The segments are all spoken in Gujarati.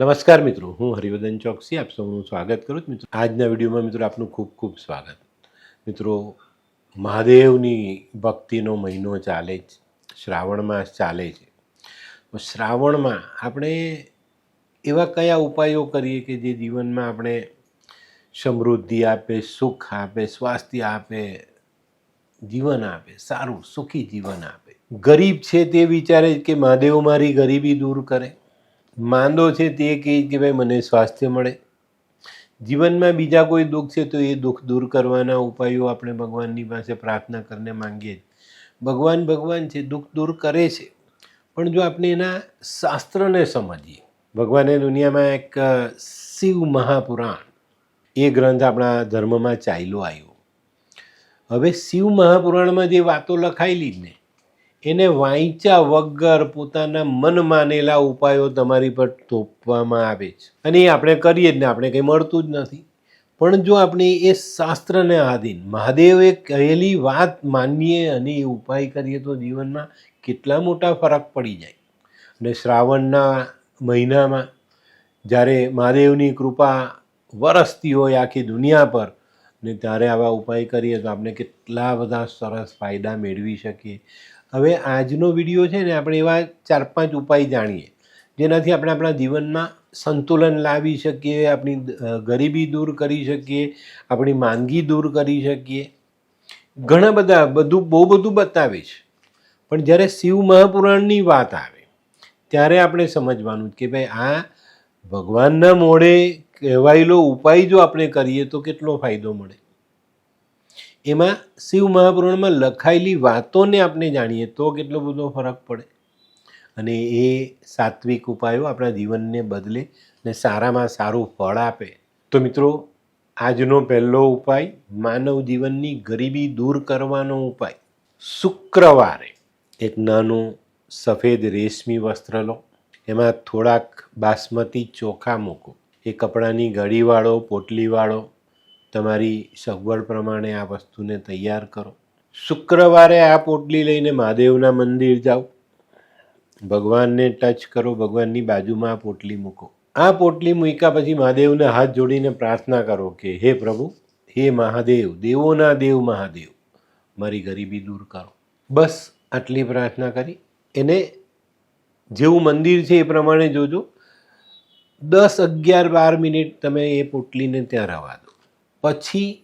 નમસ્કાર મિત્રો, હું હરિવર્ધન ચોકસી, આપ સૌનું સ્વાગત કરું છું. મિત્રો, આજના વિડીયોમાં મિત્રો આપનું ખૂબ ખૂબ સ્વાગત. મિત્રો, મહાદેવની ભક્તિનો મહિનો ચાલે જ, શ્રાવણ માસ ચાલે છે. શ્રાવણમાં આપણે એવા કયા ઉપાયો કરીએ કે જે જીવનમાં આપણે સમૃદ્ધિ આપે, સુખ આપે, સ્વાસ્થ્ય આપે, જીવન આપે, સારું, સુખી જીવન આપે. ગરીબ છે તે વિચારે કે મહાદેવ મારી ગરીબી દૂર કરે. માંદો છે તે કહે કે ભાઈ મને સ્વાસ્થ્ય મળે. જીવનમાં બીજા કોઈ દુઃખ છે તો એ દુઃખ દૂર કરવાના ઉપાયો આપણે ભગવાનની પાસે પ્રાર્થના કરીને માંગીએ ભગવાન ભગવાન છે, દુઃખ દૂર કરે છે. પણ જો આપણે એના શાસ્ત્રને સમજીએ, ભગવાને દુનિયામાં એક શિવ મહાપુરાણ, એ ગ્રંથ આપણા ધર્મમાં ચાલ્યો આવ્યો. હવે શિવ મહાપુરાણમાં જે વાતો લખાયેલી જ ને એને વાંચ્યા વગર પોતાના મન માનેલા ઉપાયો તમારી પર થોપવામાં આવે છે. અને એ આપણે કરીએ જ ને, આપણે કંઈ મળતું જ નથી. પણ જો આપણે એ શાસ્ત્રને આધીન, મહાદેવે કહેલી વાત માનીએ અને એ ઉપાય કરીએ તો જીવનમાં કેટલા મોટા ફરક પડી જાય. અને શ્રાવણના મહિનામાં જ્યારે મહાદેવની કૃપા વરસતી હોય આખી દુનિયા પર, ને ત્યારે આવા ઉપાય કરીએ તો આપણે કેટલા બધા સરસ ફાયદા મેળવી શકીએ. હવે આજનો વીડિયો છે ને આપણે એવા ચાર પાંચ ઉપાય જાણીએ. જેનાથી આપણે આપણા જીવનમાં સંતુલન લાવી શકીએ, આપણી ગરીબી દૂર કરી શકીએ, આપણી માંદગી દૂર કરી શકીએ. ઘણા બધા, બધું, બહુ બધું બતાવે છે. પણ જ્યારે શિવ મહાપુરાણની વાત આવે, ત્યારે આપણે સમજવાનું કે ભાઈ આ ભગવાનના મોઢે કહેવાયેલો ઉપાય જો આપણે કરીએ તો કેટલો ફાયદો મળે. એમાં શિવ મહાપુરાણમાં લખાયેલી વાતોને આપણે જાણીએ તો કેટલો બધો ફરક પડે. અને એ સાત્વિક ઉપાયો આપણા જીવનને બદલે ને સારામાં સારું ફળ આપે. તો મિત્રો, આજનો પહેલો ઉપાય માનવ જીવનની ગરીબી દૂર કરવાનો ઉપાય. શુક્રવારે એક નાનું સફેદ રેશમી વસ્ત્ર લો. એમાં થોડાક બાસમતી ચોખા મૂકો. એ કપડાની ગળીવાળો પોટલીવાળો તમારી સગવડ પ્રમાણે આ વસ્તુને તૈયાર કરો. શુક્રવારે આ પોટલી લઈને મહાદેવના મંદિર જાઓ. ભગવાનને ટચ કરો, ભગવાનની બાજુમાં આ પોટલી મૂકો. આ પોટલી મૂક્યા પછી મહાદેવને હાથ જોડીને પ્રાર્થના કરો કે, હે પ્રભુ, હે મહાદેવ, દેવોના દેવ મહાદેવ, મારી ગરીબી દૂર કરો. બસ આટલી પ્રાર્થના કરી. એને જેવું મંદિર છે એ પ્રમાણે જોજો. દસ અગિયાર બાર મિનિટ તમે એ પોટલીને ત્યાં રહેવા દો. પછી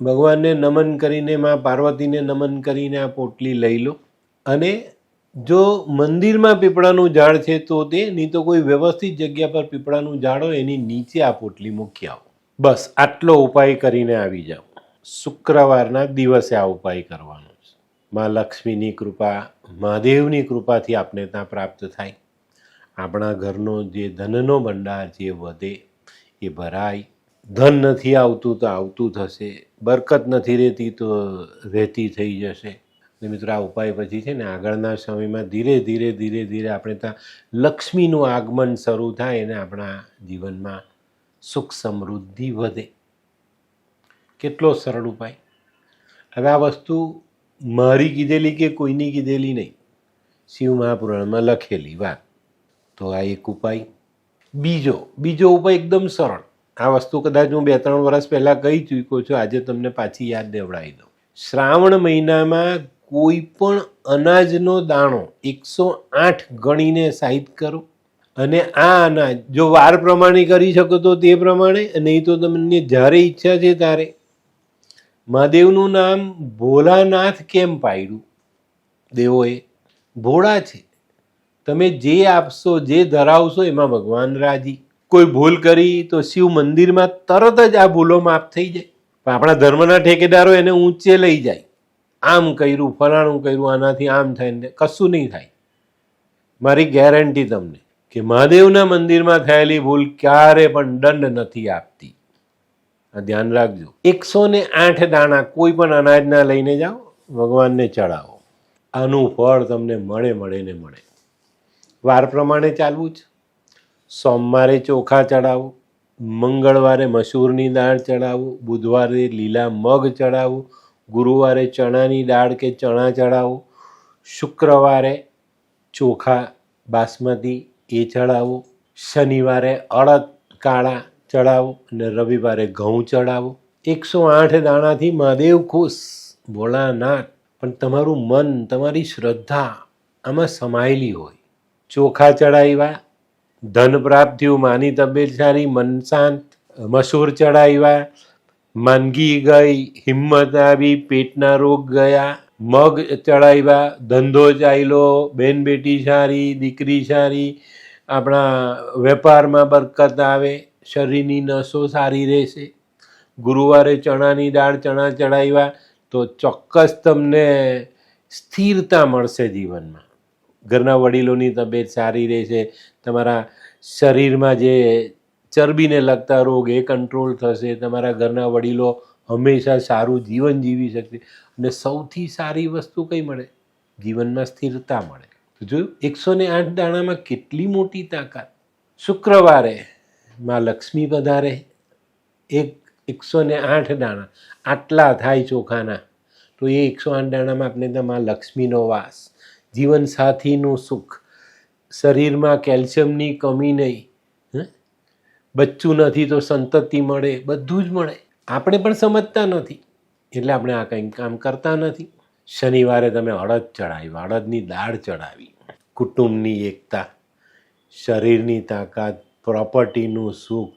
ભગવાનને નમન કરીને, માં પાર્વતીને નમન કરીને આ પોટલી લઈ લો. અને જો મંદિરમાં પીપળાનું ઝાડ છે તો તે, નહીં તો કોઈ વ્યવસ્થિત જગ્યા પર પીપળાનું ઝાડ હોય એની નીચે આ પોટલી મૂકી આવો. બસ, આટલો ઉપાય કરીને આવી જાઓ. શુક્રવારના દિવસે આ ઉપાય કરવાનો છે. માં લક્ષ્મીની કૃપા, મહાદેવની કૃપાથી આપને ત્યાં પ્રાપ્ત થાય. આપણા ઘરનો જે ધનનો ભંડાર જે વધે, એ ભરાય. ધન નથી આવતું તો આવતું થશે, બરકત નથી રહેતી તો રહેતી થઈ જશે. અને મિત્રો, આ ઉપાય પછી છે ને આગળના સમયમાં ધીરે ધીરે ધીરે ધીરે આપણે ત્યાં લક્ષ્મીનું આગમન શરૂ થાય અને આપણા જીવનમાં સુખ સમૃદ્ધિ વધે. કેટલો સરળ ઉપાય. હવે આ વસ્તુ મારી કીધેલી કે કોઈની કીધેલી નહીં. શિવ મહાપુરાણમાં લખેલી વાત. તો આ એક ઉપાય. બીજો બીજો ઉપાય એકદમ સરળ. આ વસ્તુ કદાચ હું બે ત્રણ વર્ષ પહેલાં કહી ચૂક્યો છું. આજે તમને પાછી યાદ દેવડાવી દઉં. શ્રાવણ મહિનામાં કોઈ પણ અનાજનો દાણો એકસો આઠ ગણીને સાહિત કરો અને આ અનાજ જો વાર પ્રમાણે કરી શકો તો તે પ્રમાણે, નહીં તો તમને જ્યારે ઈચ્છા છે ત્યારે. મહાદેવનું નામ ભોલાનાથ કેમ પાડ્યું? દેવોએ, ભોળા છે. તમે જે આપશો, જે ધરાવશો, એમાં ભગવાન રાજી. કોઈ ભૂલ કરી તો શિવ મંદિરમાં તરત જ આ ભૂલો માફ થઈ જાય. પણ આપણા ધર્મના ઠેકેદારો એને ઊંચે લઈ જાય. આમ કર્યું, ફલાણું કર્યું, આનાથી આમ થાય ને કશું નહીં થાય. મારી ગેરંટી તમને કે મહાદેવના મંદિરમાં થયેલી ભૂલ ક્યારે પણ દંડ નથી આપતી. આ ધ્યાન રાખજો. એકસો ને આઠ દાણા કોઈ પણ અનાજના લઈને જાઓ, ભગવાનને ચડાવો. આનું ફળ તમને મળે મળે ને મળે. વાર પ્રમાણે ચાલવું જ. સોમવારે ચોખા ચડાવો, મંગળવારે મસૂરની દાળ ચડાવો, બુધવારે લીલા મગ ચડાવો, ગુરુવારે ચણાની દાળ કે ચણા ચડાવો, શુક્રવારે ચોખા, બાસમતી એ ચડાવો, શનિવારે અડદ, કાળા ચડાવો અને રવિવારે ઘઉં ચડાવો. એકસો આઠ દાણાથી મહાદેવ ખુશ. ભોળાનાથ. પણ તમારું મન, તમારી શ્રદ્ધા આમાં સમાયેલી હોય. ચોખા ચડાવ્યા ધન પ્રાપ્ત થયું માની તબિયત સારી, મન શાંત, મસૂર ચડાવ્યા, માંદગી ગઈ, હિંમત આવી, પેટના રોગ ગયા, મગ ચડાવ્યા, ધંધો ચાલ્યો, બેન બેટી સારી, દીકરી સારી, આપણા વેપારમાં બરકત આવે, શરીરની નસો સારી રહેશે. ગુરુવારે ચણાની દાળ, ચણા ચડાવ્યા, તો ચોક્કસ તમને સ્થિરતા મળશે જીવનમાં. ઘરના વડીલોની તબિયત સારી રહેશે તમારા શરીરમાં જે ચરબીને લગતા રોગ એ કંટ્રોલ થશે, તમારા ઘરના વડીલો હંમેશા સારું જીવન જીવી શકશે અને સૌથી સારી વસ્તુ કઈ મળે? જીવનમાં સ્થિરતા મળે. તો જોયું એકસો ને આઠ દાણામાં કેટલી મોટી તાકાત? શુક્રવારે માં લક્ષ્મી પધારે, એક એકસો ને આઠ દાણા, આટલા થાય ચોખાના, તો એ એકસો આઠ દાણામાં આપણે તમારા લક્ષ્મીનો વાસ. જીવનસાથીનું સુખ. શરીરમાં કેલ્શિયમની કમી નહીં? બચ્ચું નથી તો સંતતિ મળે, બધું જ મળે. આપણે પણ સમજતા નથી. એટલે આપણે આ કંઈ કામ કરતા નથી. શનિવારે તમે અડદ ચડાવી, અડદની દાળ ચડાવી. કુટુંબની એકતા, શરીરની તાકાત, પ્રોપર્ટીનું સુખ.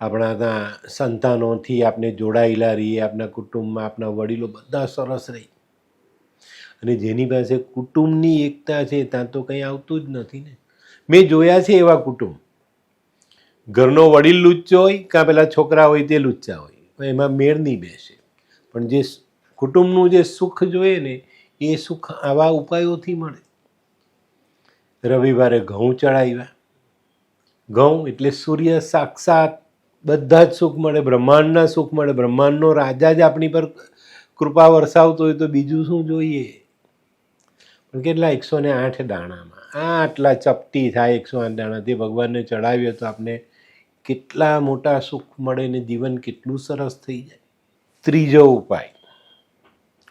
આપણા ત્યાં સંતાનોથી આપણે જોડાયેલા રહીએ આપણા કુટુંબમાં આપણા વડીલો બધા સરસ રહી. અને જેની પાસે કુટુંબની એકતા છે, ત્યાં તો કંઈ આવતું જ નથી ને. મેં જોયા છે એવા કુટુંબ. ઘરનો વડીલ લુચ્ચો હોય કાં પેલા છોકરા હોય તે લુચ્ચા હોય એમાં મેળ નહીં બેસે. પણ જે કુટુંબનું જે સુખ જોઈએ ને, એ સુખ આવા ઉપાયોથી મળે. રવિવારે ઘઉં ચડાવ્યા. ઘઉં એટલે સૂર્ય સાક્ષાત બધા જ સુખ મળે, બ્રહ્માંડના સુખ મળે. બ્રહ્માંડનો રાજા જ આપણી પર કૃપા વરસાવતો હોય તો બીજું શું જોઈએ? કેટલા એકસો ને આઠ દાણામાં? આટલા ચપટી થાય એકસો આઠ દાણાથી ભગવાનને ચડાવીએ તો આપણે કેટલા મોટા સુખ મળે ને જીવન કેટલું સરસ થઈ જાય. ત્રીજો ઉપાય.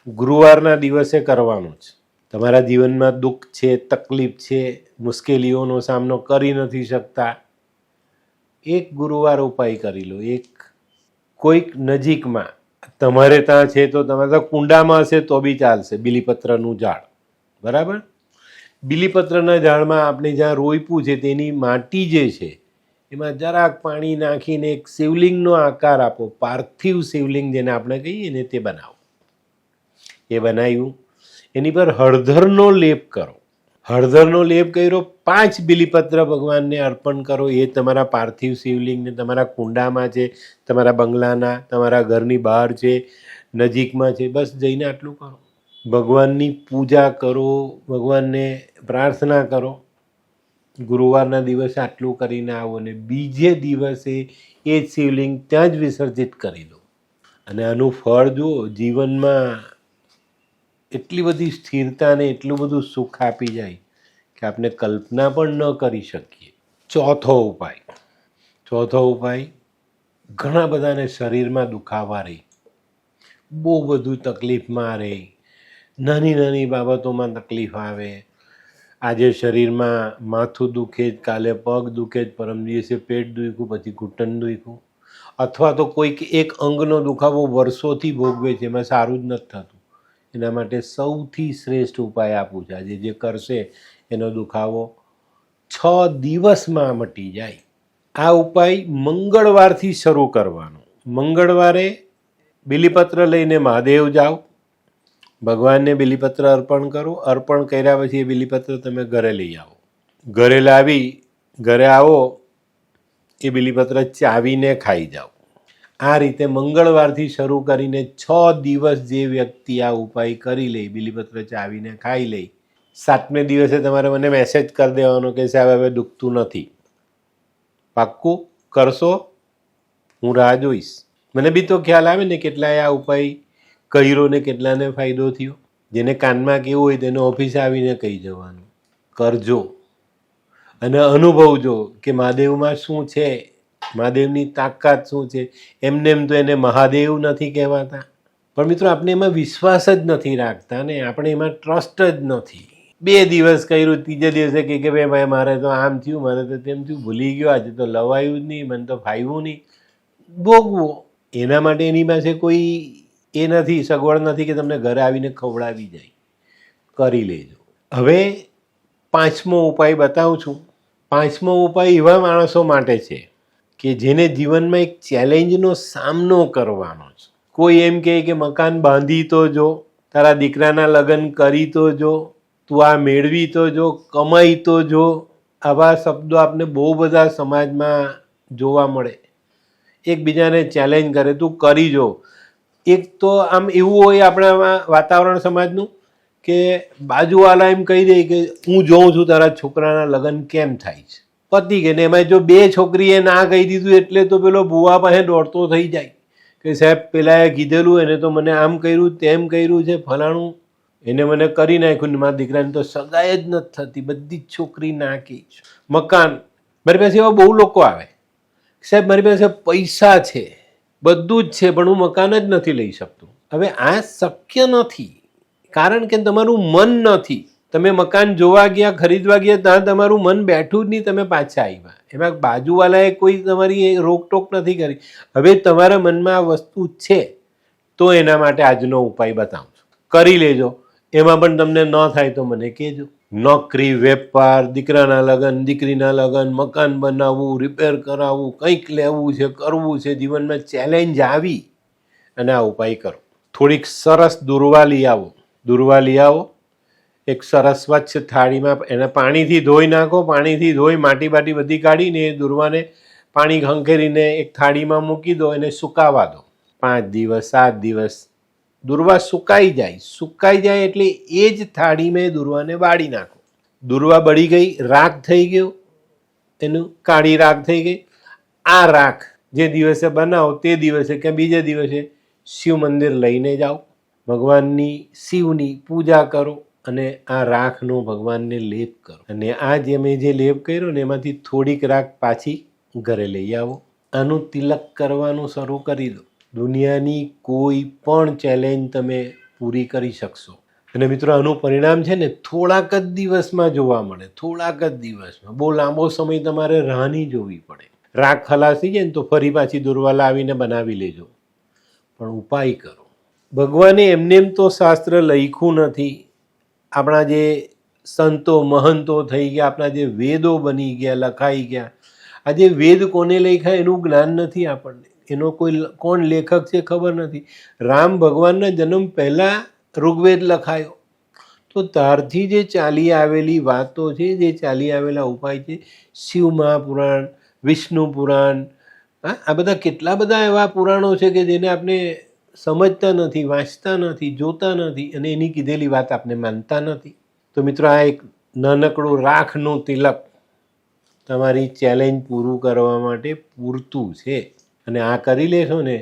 ગુરુવારના દિવસે કરવાનો છે તમારા જીવનમાં દુઃખ છે, તકલીફ છે, મુશ્કેલીઓનો સામનો કરી નથી શકતા. એક ગુરુવાર ઉપાય કરી લો. એક કોઈક નજીકમાં. તમારે ત્યાં છે તો તમારે કુંડામાં હશે તો બી ચાલશે. બિલીપત્રનું ઝાડ. બરાબર? બીલીપત્રના ઝાડમાં આપણે જ્યાં રોઈપું છે, તેની માટી જે છે, એમાં જરાક પાણી નાખીને એક શિવલિંગનો આકાર આપો, પાર્થિવ શિવલિંગ જેને આપણે કહીએ ને તે બનાવો. એ બનાવ્યું. એની પર હળદરનો લેપ કરો. હળદરનો લેપ કર્યો, પાંચ બિલીપત્ર ભગવાનને અર્પણ કરો. એ તમારા પાર્થિવ શિવલિંગને, તમારા કુંડામાં છે, તમારા બંગલાના, તમારા ઘરની બહાર છે, નજીકમાં છે, બસ જઈને આટલું કરો. ભગવાનની પૂજા કરો, ભગવાનને પ્રાર્થના કરો. ગુરુવારના દિવસે આટલું કરીને આવો ને બીજે દિવસે એ જ શિવલિંગ ત્યાં જ વિસર્જિત કરી દો. અને આનું ફળ જુઓ, જીવનમાં એટલી બધી સ્થિરતાને એટલું બધું સુખ આપી જાય કે આપણે કલ્પના પણ ન કરી શકીએ. ચોથો ઉપાય. ચોથો ઉપાય, ઘણા બધાને શરીરમાં દુખાવા રહે બહુ બધું તકલીફમાં રહે નાની નાની બાબતોમાં તકલીફ આવે. આજે શરીરમાં માથું દુખે જ કાલે પગ દુખે જ પરમ દિવસે પેટ દુખ્યું, પછી ઘૂંટણ દુખ્યું. અથવા તો કોઈક એક અંગનો દુખાવો વર્ષોથી ભોગવે છે, એમાં સારું જ નથી થતું. એના માટે સૌથી શ્રેષ્ઠ ઉપાય આપું છે આજે જે કરશે, એનો દુખાવો છ દિવસમાં મટી જાય. આ ઉપાય મંગળવારથી શરૂ કરવાનો. મંગળવારે બિલીપત્ર લઈને મહાદેવ જાઓ. ભગવાનને બિલીપત્ર અર્પણ કરો. અર્પણ કર્યા પછી એ બિલીપત્ર તમે ઘરે લઈ આવો. ઘરે લાવી, ઘરે આવો, એ બિલીપત્ર ચાવીને ખાઈ જાઓ. આ રીતે મંગળવારથી શરૂ કરીને છ દિવસ જે વ્યક્તિ આ ઉપાય કરી લે, બિલીપત્ર ચાવીને ખાઈ લે, સાતમે દિવસે તમારે મને મેસેજ કરી દેવાનો કે સાહેબ, હવે દુખતું નથી. પાક્કું? કરશો? હું રાહ જોઈશ. મને બી તો ખ્યાલ આવે ને કેટલાય આ ઉપાય કર્યો ને કેટલાને ફાયદો થયો? જેને કાનમાં કેવું હોય તેને ઓફિસે આવીને કહી જવાનું. કરજો. અને અનુભવજો કે મહાદેવમાં શું છે? મહાદેવની તાકાત શું છે? એમને એમ તો એને મહાદેવ નથી કહેવાતા. પણ મિત્રો, આપણે એમાં વિશ્વાસ જ નથી રાખતા ને. આપણે એમાં ટ્રસ્ટ જ નથી. બે દિવસ કર્યું, ત્રીજે દિવસે કહે કે ભાઈ ભાઈ, મારે તો આમ થયું, મારે તો તેમ થયું, ભૂલી ગયો. આજે તો લવાયું જ નહીં, મને તો ફાવ્યું નહીં. ભોગવો. એના માટે એની પાસે કોઈ એ નથી, સગવડ નથી કે તમને ઘરે આવીને ખવડાવી જાય કરી લેજો. હવે પાંચમો ઉપાય બતાવું છું. પાંચમો ઉપાય એવા માણસો માટે છે કે જેને જીવનમાં એક ચેલેન્જનો સામનો કરવાનો છે. કોઈ એમ કહે કે મકાન બાંધી તો જો, તારા દીકરાના લગ્ન કરી તો જો, તું આ મેળવી તો જો, કમાઈ તો જો, આવા શબ્દો આપને બહુ બધા સમાજમાં જોવા મળે. એકબીજાને ચેલેન્જ કરે, તું કરી જો. એક તો આમ એવું હોય આપણા વાતાવરણ સમાજનું કે બાજુવાલા એમ કહી દે કે હું જોઉં છું તારા છોકરાના લગ્ન કેમ થાય છે. પતી કે ને એમાં જો બે છોકરીએ ના કહી દીધું એટલે તો પેલો ભુવા પાસે દોડતો થઈ જાય. કે સાહેબ પેલાએ કીધેલું, એને તો મને આમ કર્યું, તેમ કર્યું છે, ફલાણું. એને મને કરી નાખ્યું મારા દીકરાને તો સગાઈ જ નથી થતી. બધી જ છોકરી નાખી મકાન, મારી પાસે એવા બહુ લોકો આવે. સાહેબ, મારી પાસે પૈસા છે. બધું જ છે, પણ હું મકાન જ નથી લઈ શકતો. હવે આ શક્ય નથી. કારણ કે તમારું મન નથી. તમે મકાન જોવા ગયા, ખરીદવા ગયા, ત્યાં તમારું મન બેઠું જ નહીં, તમે પાછા આવ્યા. એમાં બાજુવાલાએ કોઈ તમારી રોકટોક નથી કરી. હવે તમારા મનમાં આ વસ્તુ છે, તો એના માટે આજનો ઉપાય બતાવું છું. કરી લેજો. એમાં પણ તમને ન થાય તો મને કહેજો. નોકરી, વેપાર, દીકરાના લગ્ન, દીકરીના લગ્ન, મકાન બનાવવું રિપેર કરાવવું, કંઈક લેવું છે, કરવું છે, જીવનમાં ચેલેન્જ આવી. અને આ ઉપાય કરો. થોડીક સરસ દુર્વા લઈ આવો. દુર્વા લઈ આવો. એક સરસ સ્વચ્છ થાળીમાં એને પાણીથી ધોઈ નાખો, પાણીથી ધોઈ માટી બાટી બધી કાઢીને એ દુર્વાને પાણી ખંખેરીને એક થાળીમાં મૂકી દો, એને સુકાવા દો. પાંચ દિવસ, સાત દિવસ દુર્વા સુકાઈ જાય. સુકાઈ જાય એટલે એ જ થાળી મેં દુર્વાને વાળી નાખો. દુર્વા બળી ગઈ, રાખ થઈ ગયો. એનું કાળી રાખ થઈ ગઈ. આ રાખ જે દિવસે બનાવો તે દિવસે કે બીજે દિવસે શિવ મંદિર લઈને જાઓ. ભગવાનની શિવની પૂજા કરો અને આ રાખનો ભગવાનને લેપ કરો. અને આ જે મેં જે લેપ કર્યો ને એમાંથી થોડીક રાખ પાછી ઘરે લઈ આવો. આનું તિલક કરવાનું શરૂ કરી દો. દુનિયાની કોઈ પણ ચેલેન્જ તમે પૂરી કરી શકશો. અને મિત્રો, આનું પરિણામ છે ને, થોડાક જ દિવસમાં જોવા મળે, થોડાક જ દિવસમાં. બહુ લાંબો સમય તમારે રાહની જોવી પડે. રાખ ખલાસ જાય ને તો ફરી પાછી દુર્વા લાવીને બનાવી લેજો. પણ ઉપાય કરો. ભગવાને એમને એમ તો શાસ્ત્ર લખ્યું નથી. આપણા જે સંતો, મહંતો થઈ ગયા, આપણા જે વેદો બની ગયા, લખાઈ ગયા. આ જે વેદ કોને લખ્યા એનું જ્ઞાન નથી આપણને. એનો કોઈ કોણ લેખક છે ખબર નથી. રામ ભગવાનના જન્મ પહેલાં ઋગ્વેદ લખાયો. તો ત્યારથી જે ચાલી આવેલી વાતો છે, જે ચાલી આવેલા ઉપાય છે, શિવ મહાપુરાણ, વિષ્ણુ પુરાણ, હા, આ બધા કેટલા બધા એવા પુરાણો છે કે જેને આપણે સમજતા નથી, વાંચતા નથી, જોતા નથી અને એની કીધેલી વાત આપણે માનતા નથી. તો મિત્રો, આ એક નાનકડું રાખનું તિલક તમારી ચેલેન્જ પૂરું કરવા માટે પૂરતું છે. અને આ કરી લેશો ને,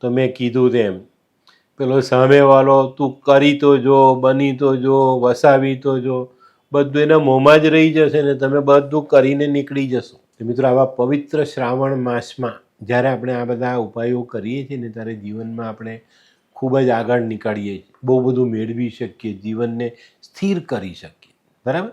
તો મેં કીધું તેમ, પેલો સામેવાળો, તું કરી તો જો, બની તો જો, વસાવી તો જો, બધું એના મોંમાં જ રહી જશે ને તમે બધું કરીને નીકળી જશો. તો મિત્રો, આવા પવિત્ર શ્રાવણ માસમાં જ્યારે આપણે આ બધા ઉપાયો કરીએ છીએ ને, ત્યારે જીવનમાં આપણે ખૂબ જ આગળ નીકળીએ છીએ. બહુ બધું મેળવી શકીએ, જીવનને સ્થિર કરી શકીએ. બરાબર?